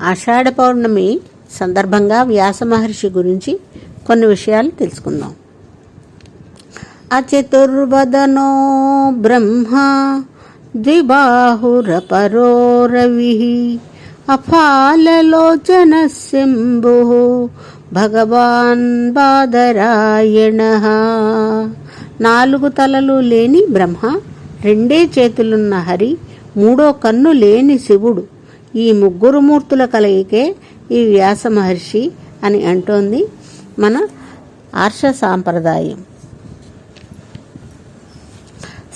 ఆషాఢ పౌర్ణమి సందర్భంగా వ్యాస మహర్షి గురించి కొన్ని విషయాలు తెలుసుకుందాం. అచతుర్వదనో బ్రహ్మ ద్విబాహురపరో రవి అఫాలలోచన శంభు భగవాన్ బాదరాయణ. నాలుగు తలలు లేని బ్రహ్మ రెండే చేతులున్న హరి మూడో కన్ను లేని శివుడు. ఈ ముగ్గురు మూర్తుల కలయికే ఈ వ్యాస మహర్షి అని అంటోంది మన ఆర్ష సాంప్రదాయం.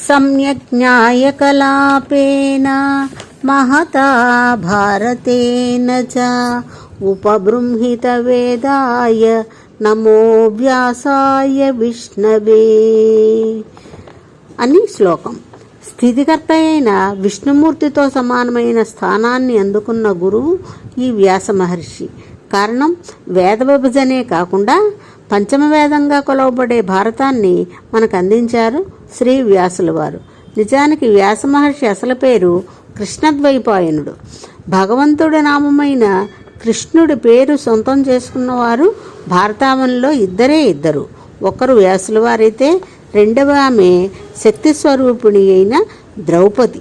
సమ్యక్ న్యాయకలాపేన మహతా భారతేన చ ఉపబృంహిత వేదాయ నమో వ్యాసాయ విష్ణవే అని శ్లోకం. స్థితికర్త అయిన విష్ణుమూర్తితో సమానమైన స్థానాన్ని అందుకున్న గురువు ఈ వ్యాస మహర్షి. కారణం వేద విభజనే కాకుండా పంచమ వేదంగా కొలవబడే భారతాన్ని మనకు అందించారు శ్రీ వ్యాసుల వారు. నిజానికి వ్యాస మహర్షి అసలు పేరు కృష్ణద్వైపాయనుడు. భగవంతుడి నామమైన కృష్ణుడి పేరు సొంతం చేసుకున్నవారు భారతావనిలో ఇద్దరే ఇద్దరు. ఒకరు వ్యాసుల వారైతే రెండవ ఆమె శక్తి స్వరూపిణి అయిన ద్రౌపది.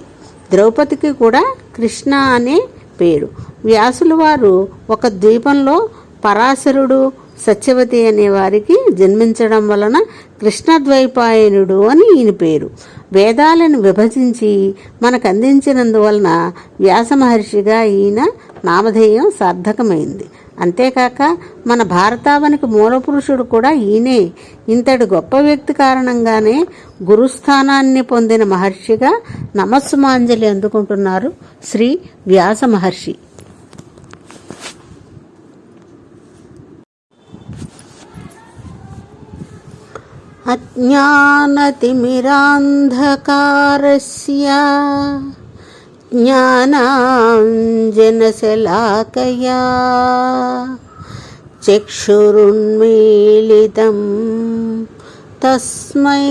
ద్రౌపదికి కూడా కృష్ణ అనే పేరు. వ్యాసుల వారు ఒక ద్వీపంలో పరాశరుడు సత్యవతి అనే వారికి జన్మించడం వలన కృష్ణద్వైపాయనుడు అని ఈయన పేరు. వేదాలను విభజించి మనకు అందించినందువలన వ్యాస మహర్షిగా ఈయన నామధేయం సార్థకమైంది. అంతేకాక మన భారతావనికి మూలపురుషుడు కూడా ఈయనే ఇంతటి గొప్ప వ్యక్తి కారణంగానే గురుస్థానాన్ని పొందిన మహర్షిగా నమస్సుమాంజలి అందుకుంటున్నారు శ్రీ వ్యాస మహర్షి अज्ञानतिमिरान्धकारस्य ज्ञानाञ्जनशलाकया चक्षुरुन्मीलितं तस्मै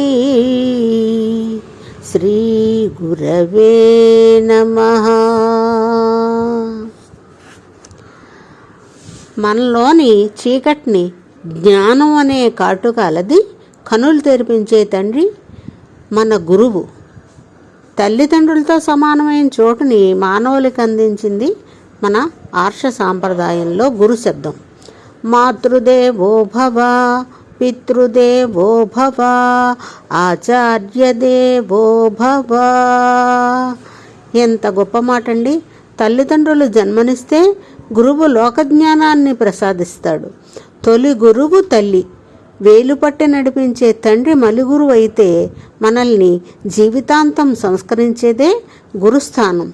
श्रीगुरवे नमः మనలోని చీకటిని జ్ఞానం అనే కాటుక అలది కనులు తెరిపించే తండ్రి మన గురువు తల్లిదండ్రులతో సమానమైన చోటుని మానవులకు అందించింది మన ఆర్ష సాంప్రదాయంలో గురు శబ్దం. మాతృదేవో భవ పితృదేవో భవ ఆచార్యదేవో భవ. ఎంత గొప్ప మాట అండి తల్లిదండ్రులు జన్మనిస్తే గురువు లోకజ్ఞానాన్ని ప్రసాదిస్తాడు. తొలి గురువు తల్లి. వేలుపట్టి నడిపించే తండ్రి మలుగురు అయితే మనల్ని జీవితాంతం సంస్కరించేదే గురుస్థానం.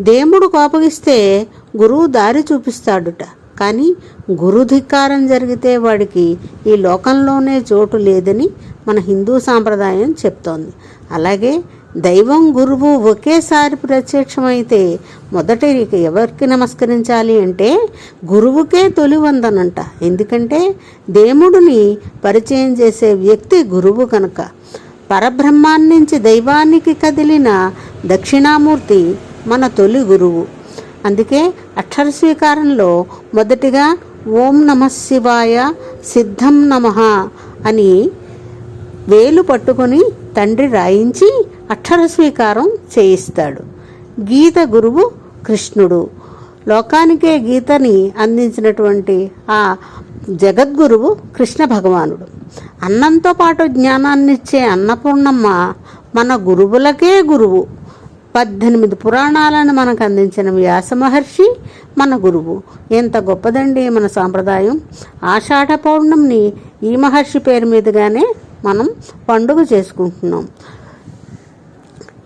దేవుడు కోపగిస్తే గురువు దారి చూపిస్తాడుట. కానీ గురుధిక్కారం జరిగితే వాడికి ఈ లోకంలోనే చోటు లేదని మన హిందూ సాంప్రదాయం చెప్తోంది. అలాగే దైవం గురువు ఒకేసారి ప్రత్యక్షమైతే మొదట ఎవరికి నమస్కరించాలి అంటే గురువుకే తొలి వందనంట. ఎందుకంటే దేవుడిని పరిచయం చేసే వ్యక్తి గురువు కనుక పరబ్రహ్మాన్నించి దైవానికి కదిలిన దక్షిణామూర్తి మన తొలి గురువు. అందుకే అక్షర స్వీకారంలో మొదటిగా ఓం నమ శివాయ సిద్ధం నమ అని వేలు పట్టుకొని తండ్రి రాయించి అక్షర స్వీకారం చేయిస్తాడు. గీత గురువు కృష్ణుడు. లోకానికే గీతని అందించినటువంటి ఆ జగద్గురువు కృష్ణ భగవానుడు. అన్నంతో పాటు జ్ఞానాన్నిచ్చే అన్నపూర్ణమ్మ మన గురువులకే గురువు. పద్దెనిమిది పురాణాలను మనకు అందించిన వ్యాస మహర్షి మన గురువు. ఎంత గొప్పదండి మన సాంప్రదాయం. ఆషాఢ పౌర్ణమిని ఈ మహర్షి పేరు మీదుగానే మనం పండుగ చేసుకుంటున్నాం.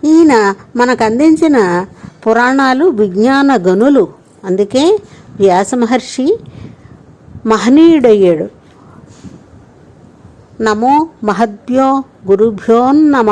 ఈయన మనకు అందించిన పురాణాలు విజ్ఞాన గనులు. అందుకే వ్యాస మహర్షి మహనీయుడయ్యాడు. నమో మహద్భ్యో గురుభ్యో నమ.